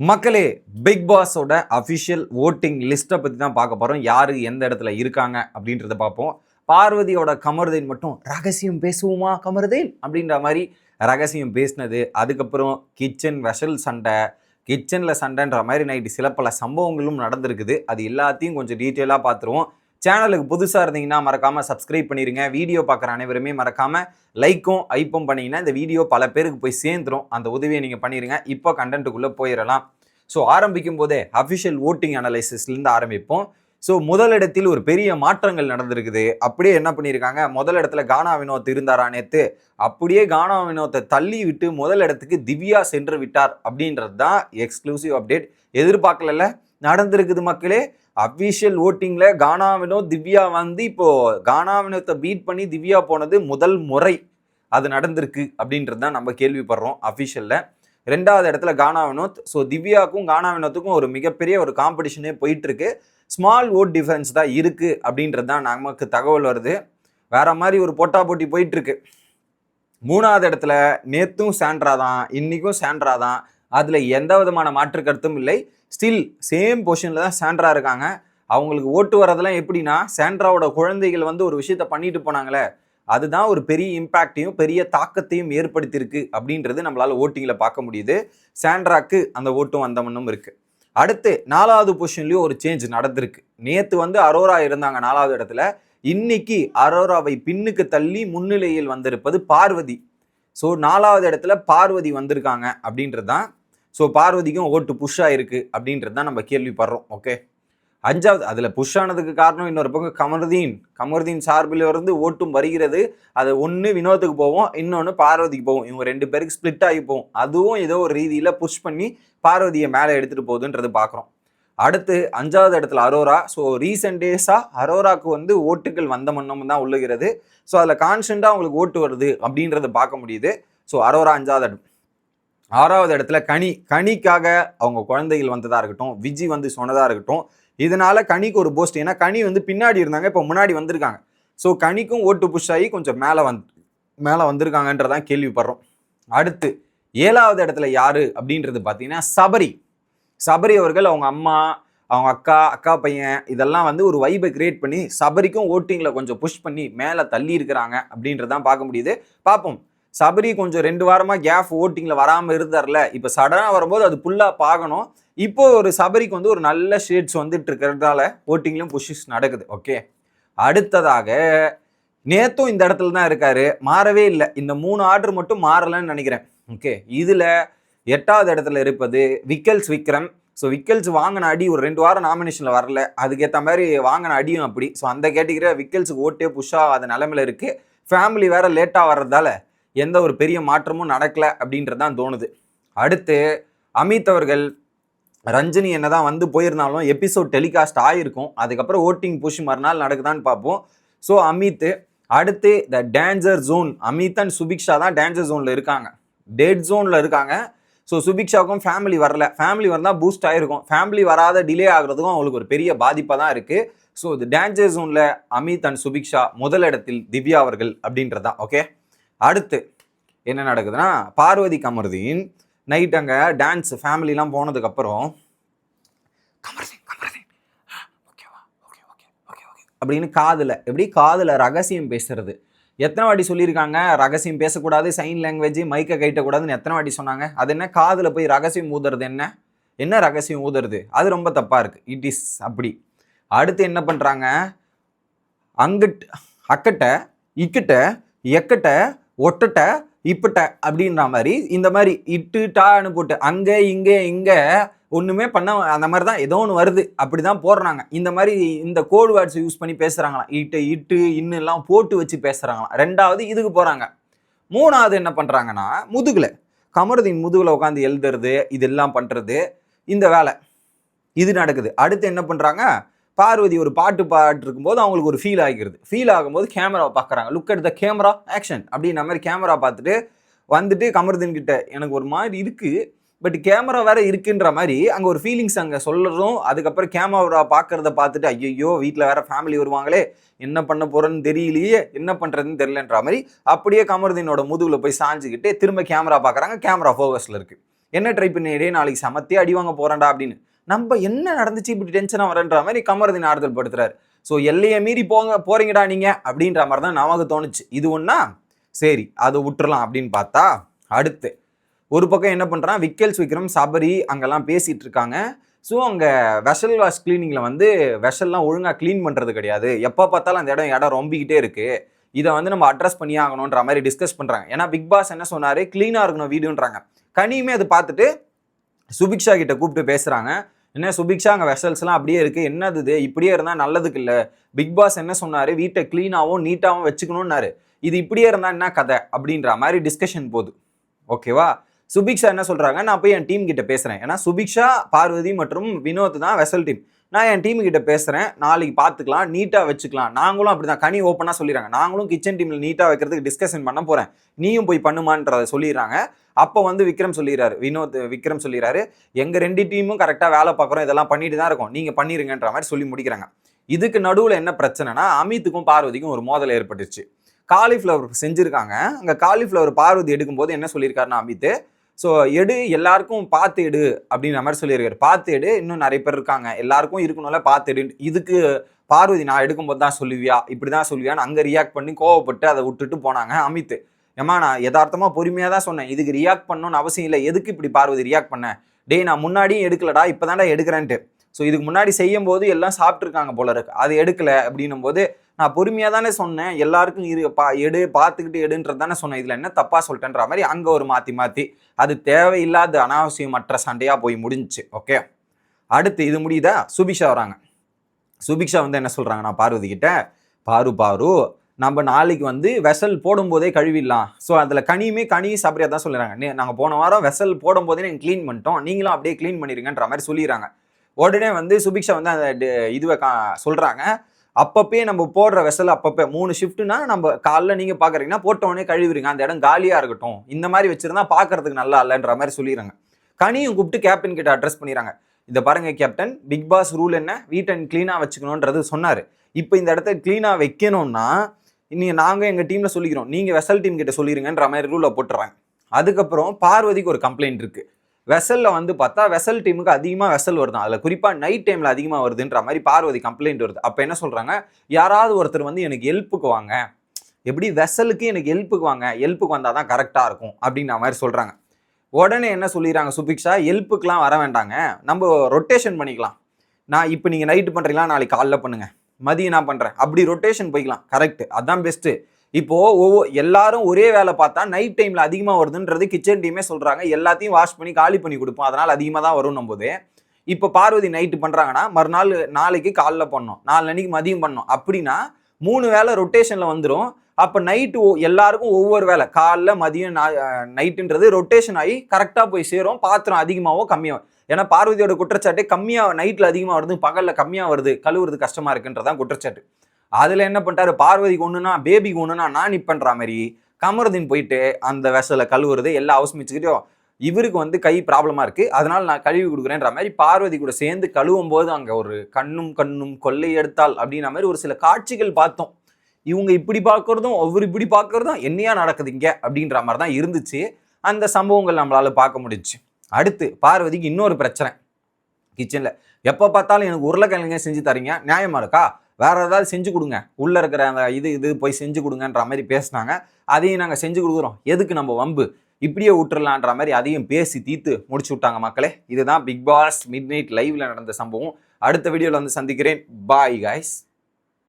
மக்களே big பாஸோட official voting லிஸ்ட்டை பற்றி தான் பார்க்க போகிறோம் யார் எந்த இடத்துல இருக்காங்க அப்படின்றத பார்ப்போம். பார்வதியோட கமருதீன் மட்டும் ரகசியம் பேசுவோமா கமருதீன்? அப்படின்ற மாதிரி ரகசியம் பேசினது. அதுக்கப்புறம் கிச்சன் வெஷல் சண்டை கிச்சனில் சண்டைன்ற மாதிரி நைட்டு சில பல சம்பவங்களும் நடந்திருக்குது. அது எல்லாத்தையும் கொஞ்சம் டீட்டெயிலாக பார்த்துருவோம். சேனலுக்கு புதுசாக இருந்தீங்கன்னா மறக்காமல் சப்ஸ்கிரைப் பண்ணிடுங்க வீடியோ பார்க்குற அனைவருமே மறக்காமல் லைக்கும் ஐப்பும் பண்ணிங்கன்னா இந்த வீடியோ பல பேருக்கு போய் சேர்ந்துரும். அந்த உதவியை நீங்கள் பண்ணிடுங்க இப்போ கண்டென்ட்டுக்குள்ளே போயிடலாம். ஸோ ஆரம்பிக்கும் போதே அஃபிஷியல் ஓட்டிங் அனலைசிஸ்லேருந்து ஆரம்பிப்போம். ஸோ முதலிடத்தில் ஒரு பெரிய மாற்றங்கள் நடந்திருக்குது. அப்படியே என்ன பண்ணியிருக்காங்க முதல் இடத்துல கானா வினோத் இருந்தாரா நேற்று அப்படியே கானா வினோத்தை தள்ளி விட்டு முதல் இடத்துக்கு திவ்யா சென்று விட்டார் அப்படின்றது தான் எக்ஸ்க்ளூசிவ் அப்டேட் எதிர்பார்க்கல நடந்திருக்குது மக்களே. அஃபீஷியல் ஓட்டிங்கில் கானாவினோ திவ்யா வந்து இப்போது கானாவினத்தை பீட் பண்ணி திவ்யா போனது முதல் முறை அது நடந்திருக்கு அப்படின்றது தான் நம்ம கேள்விப்படுறோம் அஃபிஷியலில் ரெண்டாவது இடத்துல கானா வினோத் ஸோ திவ்யாவுக்கும் கானா வினோத்துக்கும் ஒரு மிகப்பெரிய ஒரு காம்படிஷனே போயிட்டுருக்கு. ஸ்மால் ஓட் டிஃபரன்ஸ் தான் இருக்குது அப்படின்றது தான் நமக்கு தகவல் வருது. வேற மாதிரி ஒரு போட்டா போட்டி போயிட்டுருக்கு. மூணாவது இடத்துல நேத்தும் சாண்ட்ரா தான் சான்றாதான் சாண்ட்ரா தான். அதில் எந்த விதமான மாற்று கருத்தும் இல்லை. ஸ்டில் சேம் பொசிஷனில் தான் சாண்ட்ரா இருக்காங்க. அவங்களுக்கு ஓட்டு வரதெல்லாம் எப்படின்னா சாண்ட்ராவோட குழந்தைகள் வந்து ஒரு விஷயத்த பண்ணிட்டு போனாங்களே அதுதான் ஒரு பெரிய இம்பேக்டையும் பெரிய தாக்கத்தையும் ஏற்படுத்தியிருக்கு அப்படின்றது நம்மளால் ஓட்டிங்கில் பார்க்க முடியுது. சாண்ட்ராக்கு அந்த ஓட்டும் வந்தமன்னும் இருக்குது அடுத்து நாலாவது பொசிஷன்லேயும் ஒரு சேஞ்ச் நடந்திருக்கு. நேற்று வந்து அரோரா இருந்தாங்க நாலாவது இடத்துல. இன்னைக்கு அரோராவை பின்னுக்கு தள்ளி முன்னிலையில் வந்திருப்பது பார்வதி. ஸோ நாலாவது இடத்துல பார்வதி வந்திருக்காங்க அப்படின்றது தான் ஸோ பார்வதிக்கும் ஓட்டு புஷ் ஆயிருக்கு அப்படின்றது தான் நம்ம கேள்விப்படுறோம் ஓகே அஞ்சாவது அதில் புஷ் ஆனதுக்கு காரணம் இன்னொரு பக்கம் கமருதீன். கமருதீன் சார்பில் இருந்து ஓட்டும் வருகிறது. அது ஒன்று வினோத்துக்கு போவோம் இன்னொன்று பார்வதிக்கு போவோம். இவங்க ரெண்டு பேருக்கு ஸ்ப்ளிட் ஆகி போவோம். அதுவும் ஏதோ ஒரு ரீதியில் புஷ் பண்ணி பார்வதியை மேலே எடுத்துகிட்டு போகுதுன்றது பார்க்குறோம். அடுத்து அஞ்சாவது இடத்துல அரோரா. ஸோ ரீசெண்ட் டேஸாக அரோராக்கு வந்து ஓட்டுகள் வந்த மன்னமும் தான் உள்ளுகிறது. ஸோ அதில் கான்ஸ்டண்ட்டாக அவங்களுக்கு ஓட்டு வருது அப்படின்றத பார்க்க முடியுது. ஸோ அரோரா அஞ்சாவது இடம். ஆறாவது இடத்துல கனி கனிக்காக அவங்க குழந்தைகள் வந்ததாக இருக்கட்டும் விஜி வந்து சொன்னதாக இருக்கட்டும் இதனால கனிக்கு ஒரு போஸ்ட் ஏன்னா கனி வந்து பின்னாடி இருந்தாங்க இப்போ முன்னாடி வந்திருக்காங்க. ஸோ கனிக்கும் ஓட்டு புஷ் ஆகி கொஞ்சம் மேலே வந்து மேலே வந்திருக்காங்கன்றதான் கேள்விப்படுறோம். அடுத்து ஏழாவது இடத்துல யார் அப்படின்றது பார்த்தீங்கன்னா சபரி. சபரி அவர்கள் அவங்க அம்மா அவங்க அக்கா அக்கா பையன் இதெல்லாம் வந்து ஒரு வைபை கிரியேட் பண்ணி சபரிக்கும் ஓட்டிங்கில் கொஞ்சம் புஷ் பண்ணி மேலே தள்ளி இருக்கிறாங்க அப்படின்றதான் பார்க்க முடியுது. பார்ப்போம். சபரி கொஞ்சம் ரெண்டு வாரமாக கேஃப் ஓட்டிங்கில் வராமல் இருந்தார்ல இப்போ சடனாக வரும்போது அது ஃபுல்லாக பார்க்கணும். இப்போ ஒரு சபரிக்கு வந்து ஒரு நல்ல ஷேட்ஸ் வந்துட்டு இருக்கிறதால ஓட்டிங்லையும் புஷஸ் நடக்குது ஓகே அடுத்ததாக நேத்தும் இந்த இடத்துல தான் இருக்காரு மாறவே இல்லை. இந்த மூணு ஆர்டர் மட்டும் மாறலைன்னு நினைக்கிறேன் ஓகே இதில் எட்டாவது இடத்துல இருப்பது விக்கல்ஸ் விக்ரம். ஸோ விக்கல்ஸ் வாங்கின அடி ஒரு ரெண்டு வாரம் நாமினேஷனில் வரல. அதுக்கேற்ற மாதிரி வாங்கின அடியும் அப்படி. ஸோ அந்த கேட்டகிரியில் விக்கல்ஸுக்கு ஓட்டே புஷ் ஆகாத நிலமையில இருக்குது ஃபேமிலி வேற லேட்டாக வர்றதால எந்த ஒரு பெரிய மாற்றமும் நடக்கல அப்படின்றது தான் தோணுது. அடுத்து அமித் அவர்கள் ரஞ்சினி என்னதான் வந்து போயிருந்தாலும் எபிசோட் டெலிகாஸ்ட் ஆகிருக்கும் அதுக்கப்புறம் ஓட்டிங் புஷ் மறுநாள் நடக்குதான்னு பார்ப்போம். ஸோ அமித் அடுத்து the danger zone Amit and Subiksha தான் டேஞ்சர் ஜோனில் இருக்காங்க. டேட் ஜோனில் இருக்காங்க. ஸோ சுபிக்ஷாவுக்கும் ஃபேமிலி வரல. ஃபேமிலி வந்தால் பூஸ்ட் ஆகிருக்கும் ஃபேமிலி வராத டிலே ஆகிறதுக்கும் அவங்களுக்கு ஒரு பெரிய பாதிப்பாக தான் இருக்குது ஸோ இது டேஞ்சர் ஜோனில் அமித் அண்ட் சுபிக்ஷா முதலிடத்தில் திவ்யா அவர்கள் அப்படின்றதான் ஓகே அடுத்து என்ன நடக்குதுன்னா பார்வதி கமருதீன் நைட் அங்கே டான்ஸ் ஃபேமிலிலாம் போனதுக்கப்புறம் கமருதீன் கமருதீன். ஓகேவா? Okay okay okay okay. அப்படின்னு காதில் எப்படி? காதில் ரகசியம் பேசுறது. எத்தனை வாட்டி சொல்லியிருக்காங்க? ரகசியம் பேசக்கூடாது சைன் லாங்குவேஜ் மைக்கை கைட்டக்கூடாதுன்னு எத்தனை வாட்டி சொன்னாங்க? அது என்ன? காதில் போய் ரகசியம் ஊதுறது என்ன? என்ன ரகசியம் ஊதுறது? அது ரொம்ப தப்பாக இருக்குது இட் இஸ் அப்படி. அடுத்து என்ன பண்ணுறாங்க அங்கிட்ட அக்கட்ட இக்கிட்ட எக்கட்ட ஒட்டட்ட இப்பட்ட அப்படின்ற மாதிரி இந்த மாதிரி இட்டு டான்னு போட்டு அங்கே இங்கே இங்கே ஒன்றுமே பண்ண அந்த மாதிரி தான் ஏதோ ஒன்று வருது. அப்படி தான் போடுறாங்க. இந்த மாதிரி இந்த கோல்டு வேர்ட்ஸ் யூஸ் பண்ணி பேசுகிறாங்களாம் இட்டு இட்டு இன்னெல்லாம் போட்டு வச்சு பேசுகிறாங்களாம் ரெண்டாவது இதுக்கு போகிறாங்க மூணாவது என்ன பண்ணுறாங்கன்னா முதுகில் கமருதீன் முதுகில் உட்காந்து எழுதுறது இதெல்லாம் பண்ணுறது இந்த வேலை. இது நடக்குது. அடுத்து என்ன பண்ணுறாங்க பார்வதி ஒரு பாட்டு பாட்டு போது அவங்களுக்கு ஒரு ஃபீல் ஆகிருது ஃபீல் ஆகும்போது கேமராவை பார்க்குறாங்க look at the camera action அப்படின்ற மாதிரி கேமரா பார்த்துட்டு வந்துட்டு கமருதன் கிட்ட எனக்கு ஒரு மாதிரி இருக்குது பட் கேமரா வேற இருக்குன்ற மாதிரி அங்கே ஒரு ஃபீலிங்ஸ் அங்கே சொல்லுறதும் அதுக்கப்புறம் கேமரா பார்க்குறத பார்த்துட்டு ஐயோ வீட்டில் வேற ஃபேமிலி வருவாங்களே என்ன பண்ண போகிறேன்னு தெரியலையே என்ன பண்ணுறதுன்னு தெரியலன்ற மாதிரி அப்படியே கமருதீனோட முதுகில் போய் சாஞ்சிக்கிட்டு திரும்ப கேமரா பார்க்குறாங்க கேமரா ஃபோக்கஸில் இருக்குது என்ன ட்ரை பண்ணிடே நாளைக்கு சமத்தே அடி வாங்க போகிறேன்டா அப்படின்னு. நம்ம என்ன நடந்துச்சு இப்படி டென்ஷனாக வரேன்ற மாதிரி கமருதீன் ஆறுதல் படுத்துறாரு. ஸோ எல்லையை மீறி போங்க போறீங்கடா நீங்க அப்படின்ற மாதிரி தான் நமக்கு தோணுச்சு. இது ஒன்றா சரி அதை விட்டுறலாம் அப்படின்னு பார்த்தா அடுத்து. ஒரு பக்கம் என்ன பண்ணுறான் விக்கல்ஸ் விக்ரம் சபரி அங்கெல்லாம் பேசிட்டு இருக்காங்க. ஸோ அங்கே வெஷல் வாஷ் கிளீனிங்கில் வந்து வெஷல்லாம் ஒழுங்காக க்ளீன் பண்ணுறது கிடையாது. எப்போ பார்த்தாலும் அந்த இடம் இடம் ரொம்பிக்கிட்டே இருக்குது இதை வந்து நம்ம அட்ரஸ் பண்ணி ஆகணுன்ற மாதிரி டிஸ்கஸ் பண்ணுறாங்க ஏன்னா பிக் பாஸ் என்ன சொன்னார்? க்ளீனாக இருக்கணும் வீடுன்றாங்க. கனியுமே அது பார்த்துட்டு சுபிக்ஷா கிட்ட கூப்பிட்டு பேசுகிறாங்க என்ன சுபிக்ஷா அங்கே வெசல்ஸ்லாம் அப்படியே இருக்குது என்னது இது? இப்படியே இருந்தால் நல்லதுக்கு இல்லை. பிக் பாஸ் என்ன சொன்னார்? வீட்டை க்ளீனாகவும் நீட்டாகவும் வச்சுக்கணும்னாரு. இது இப்படியே இருந்தால் என்ன கதை? அப்படின்ற மாதிரி டிஸ்கஷன் போகுது. ஓகேவா சுபிக்ஷா என்ன சொல்கிறாங்க நான் போய் என் டீம் கிட்ட பேசுகிறேன் ஏன்னா சுபிக்ஷா பார்வதி மற்றும் வினோத் தான் வெசல் டீம் நான் என் டீம் கிட்ட பேசுகிறேன் நாளைக்கு பார்த்துக்கலாம் நீட்டாக வச்சுக்கலாம். நாங்களும் அப்படி தான் கனி ஓப்பனாக சொல்லிடுறாங்க. நாங்களும் கிச்சன் டீமில் நீட்டாக வைக்கிறதுக்கு டிஸ்கஷன் பண்ண போகிறேன் நீயும் போய் பண்ணுமான்றதை சொல்லிடுறாங்க. அப்போ வந்து விக்ரம் சொல்லிடுறாரு வினோத் விக்ரம் சொல்லிடுறாரு எங்கள் ரெண்டு டீமும் கரெக்டாக வேலை பார்க்குறோம் இதெல்லாம் பண்ணிட்டு தான் இருக்கும். நீங்கள் பண்ணிருங்கன்ற மாதிரி சொல்லி முடிக்கிறாங்க. இதுக்கு நடுவில் என்ன பிரச்சனைனா அமித்துக்கும் பார்வதிக்கும் ஒரு மோதல் ஏற்பட்டுச்சு காலிஃப்ளவர் செஞ்சுருக்காங்க. அங்கே காலிஃப்ளவர் பார்வதி எடுக்கும்போது என்ன சொல்லியிருக்காருன்னா அமித்து ஸோ எடு எல்லாருக்கும் பார்த்து எடு அப்படின்ற மாதிரி சொல்லியிருக்காரு. பார்த்து எடு இன்னும் நிறைய பேர் இருக்காங்க. எல்லாருக்கும் இருக்கணும்ல பார்த்து எடு. இதுக்கு பார்வதி நான் எடுக்கும்போது தான் சொல்லுவியா? இப்படி தான் சொல்லுவியான்னு அங்கே ரியாக்ட் பண்ணி கோவப்பட்டு அதை விட்டுட்டு போனாங்க அமித் ஏமா நான் யதார்த்தமாக பொறுமையாக தான் சொன்னேன். இதுக்கு ரியாக்ட் பண்ணணும்னு அவசியம் இல்லை. எதுக்கு இப்படி பார்வதி ரியாக்ட் பண்ணேன் டேய் நான் முன்னாடியும் எடுக்கலடா இப்போ தான்டா எடுக்கிறேன்ட்டு. ஸோ இதுக்கு முன்னாடி செய்யும் போது எல்லாம் சாப்பிட்ருக்காங்க போல இருக்கு. அது எடுக்கல அப்படின்னும் போது நான் பொறுமையாக தானே சொன்னேன். எல்லாருக்கும் இரு பா எடு பார்த்துக்கிட்டு எடுன்றது தானே சொன்னேன். இதில் என்ன தப்பாக சொல்லிட்டேன்ற மாதிரி அங்கே ஒரு மாற்றி மாற்றி அது தேவையில்லாத அனாவசியமற்ற சண்டையாக போய் முடிஞ்சுச்சு. ஓகே அடுத்து இது முடியுதா? சுபிக்ஷா வராங்க. சுபிக்ஷா வந்து என்ன சொல்கிறாங்கன்னா பார்வதி கிட்ட பாரு பாரு நம்ம நாளைக்கு வந்து வெசல் போடும்போதே கழுவிடலாம். ஸோ அதில் கனியுமே கனி சபரியா தான் சொல்லுறாங்க. நாங்கள் போன வாரம் வெசல் போடும்போதே நீங்கள் க்ளீன் பண்ணிட்டோம். நீங்களும் அப்படியே க்ளீன் பண்ணிடுங்கன்ற மாதிரி சொல்லிடுறாங்க. உடனே வந்து சுபிக்ஷா வந்து அந்த இதுவை கா சொல்கிறாங்க அப்பப்பே நம்ம போடுற வெசல் அப்பப்போ மூணு ஷிஃப்ட்னா நம்ம காலைல நீங்கள் பார்க்குறீங்கன்னா போட்ட உடனே கழுவிடுங்க. அந்த இடம் காலியாக இருக்கட்டும். இந்த மாதிரி வச்சுருந்தா பார்க்கறதுக்கு நல்லா இல்லைன்ற மாதிரி சொல்லிடுறாங்க. கனியும் கூப்பிட்டு கேப்டன் கிட்ட அட்ரஸ் பண்ணிடுறாங்க. இதை பாருங்க கேப்டன் பிக் பாஸ் ரூல் என்ன? வீட்டை க்ளீனாக வச்சுக்கணுன்றது சொன்னார். இப்போ இந்த இடத்த க்ளீனாக வைக்கணும்னா நீங்கள் நாங்கள் எங்கள் டீமில் சொல்லிக்கிறோம். நீங்கள் வெசல் டீம் கிட்ட சொல்லிடுங்கன்ற மாதிரி ரூலில் போட்டுறாங்க. அதுக்கப்புறம் பார்வதிக்கு ஒரு கம்ப்ளைண்ட் இருக்குது வெசலில் வந்து பார்த்தா வெசல் டீமுக்கு அதிகமாக வெசல் வருது அதில் குறிப்பாக நைட் டைமில் அதிகமாக வருதுன்ற மாதிரி பார்வதி கம்ப்ளைண்ட் வருது. அப்போ என்ன சொல்கிறாங்க யாராவது ஒருத்தர் வந்து எனக்கு ஹெல்ப்புக்கு வாங்க. எப்படி வெசலுக்கு எனக்கு ஹெல்ப்புக்கு வாங்க? ஹெல்ப்புக்கு வந்தால் தான் கரெக்டாக இருக்கும் அப்படின்ற மாதிரி சொல்கிறாங்க உடனே என்ன சொல்லிடுறாங்க சுபிக்ஷா? ஹெல்ப்புக்கெலாம் வர வேண்டாங்க. நம்ம ரொட்டேஷன் பண்ணிக்கலாம். நான் இப்போ நீங்கள் நைட்டு பண்ணுறீங்களா நாளைக்கு காலைல பண்ணுங்கள் மதியம் நான் பண்ணுறேன் அப்படி ரொட்டேஷன் போய்க்கலாம். கரெக்ட் அதான் பெஸ்ட்டு இப்போது ஒவ்வொரு எல்லாரும் ஒரே வேலை பார்த்தா நைட் டைமில் அதிகமாக வருதுன்றது கிச்சன் டீமே சொல்கிறாங்க எல்லாத்தையும் வாஷ் பண்ணி காலி பண்ணி கொடுப்போம். அதனால் அதிகமாக தான் வரும் போது. இப்போ பார்வதி நைட்டு பண்ணுறாங்கன்னா மறுநாள் நாளைக்கு காலைல பண்ணோம். நாலு அன்னைக்கு மதியம் பண்ணோம். அப்படின்னா மூணு வேலை ரொட்டேஷனில் வந்துடும் அப்போ நைட்டு எல்லாருக்கும் ஒவ்வொரு வேலை. காலைல மதியம் நைட்டுன்றது ரொட்டேஷன் ஆகி கரெக்டாக போய் சேரும். பாத்திரம் அதிகமாகவோ கம்மியாகும் ஏன்னா பார்வதியோட குற்றச்சாட்டே கம்மியாக நைட்டில் அதிகமாக வருது பகலில் கம்மியாக வருது கழுவுறது கஷ்டமாக இருக்குன்றதான் குற்றச்சாட்டு. அதில் என்ன பண்ணிட்டாரு பார்வதிக்கு ஒன்றுனா பேபிக்கு ஒன்றுனா நான் நிப்பன்ற மாதிரி கமருதீன் போயிட்டு அந்த வெசலில் கழுவுறது எல்லா ஹவுஸ் மிச்சுக்கிட்டையும் இவருக்கு வந்து கை ப்ராப்ளமாக இருக்குது அதனால் நான் கழுவி கொடுக்குறேன்ற மாதிரி பார்வதி கூட சேர்ந்து கழுவும் போது அங்கே ஒரு கண்ணும் கண்ணும் கொள்ளை எடுத்தால் அப்படின்ற மாதிரி ஒரு சில காட்சிகள் பார்த்தோம். இவங்க இப்படி பார்க்குறதும் ஒவ்வொரு இப்படி பார்க்கறதும் என்னையா நடக்குது இங்கே? அப்படின்ற மாதிரி தான் இருந்துச்சு. அந்த சம்பவங்கள் நம்மளால் பார்க்க முடிஞ்சிச்சு. அடுத்து பார்வதிக்கு இன்னொரு பிரச்சனை. கிச்சனில் எப்போ பார்த்தாலும் எனக்கு உருளைக்கிழங்க செஞ்சு தரீங்க? நியாயமாக இருக்கா? வேறு ஏதாவது செஞ்சு கொடுங்க. உள்ளே இருக்கிற அந்த இது இது போய் செஞ்சு கொடுங்கன்ற மாதிரி பேசினாங்க. அதையும் நாங்கள் செஞ்சு கொடுக்குறோம். எதுக்கு நம்ம வம்பு? இப்படியே விட்டுறலான்ற மாதிரி அதையும் பேசி தீர்த்து முடிச்சு விட்டாங்க மக்களே. இதுதான் பிக் பாஸ் மிட் நைட் லைவில் நடந்த சம்பவம். அடுத்த வீடியோவில் வந்து சந்திக்கிறேன். Bye guys